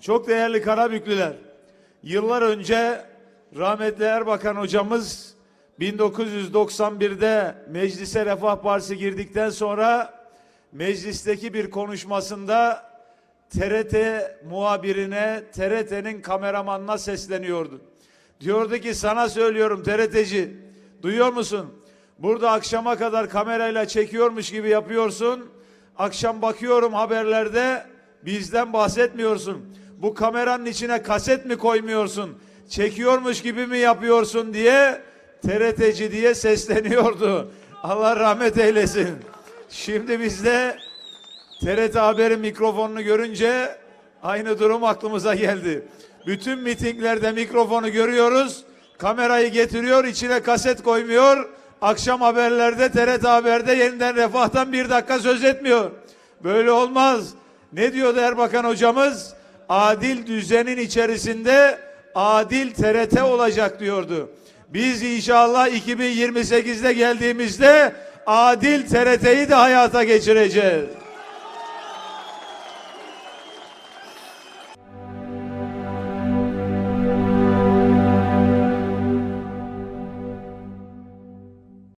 Çok değerli Karabüklüler, yıllar önce rahmetli Erbakan hocamız 1991'de Meclise Refah Partisi girdikten sonra meclisteki bir konuşmasında TRT muhabirine, TRT'nin kameramanına sesleniyordu. Diyordu ki sana söylüyorum TRT'ci, duyuyor musun? Burada akşama kadar kamerayla çekiyormuş gibi yapıyorsun. Akşam bakıyorum haberlerde bizden bahsetmiyorsun. Bu kameranın içine kaset mi koymuyorsun? Çekiyormuş gibi mi yapıyorsun diye TRT'ci diye sesleniyordu. Allah rahmet eylesin. Şimdi bizde TRT Haber'in mikrofonunu görünce aynı durum aklımıza geldi. Bütün mitinglerde mikrofonu görüyoruz. Kamerayı getiriyor, içine kaset koymuyor. Akşam haberlerde TRT Haber'de yeniden refahtan bir dakika söz etmiyor. Böyle olmaz. Ne diyordu Erbakan hocamız? Adil düzenin içerisinde adil TRT olacak diyordu. Biz inşallah 2028'de geldiğimizde adil TRT'yi de hayata geçireceğiz.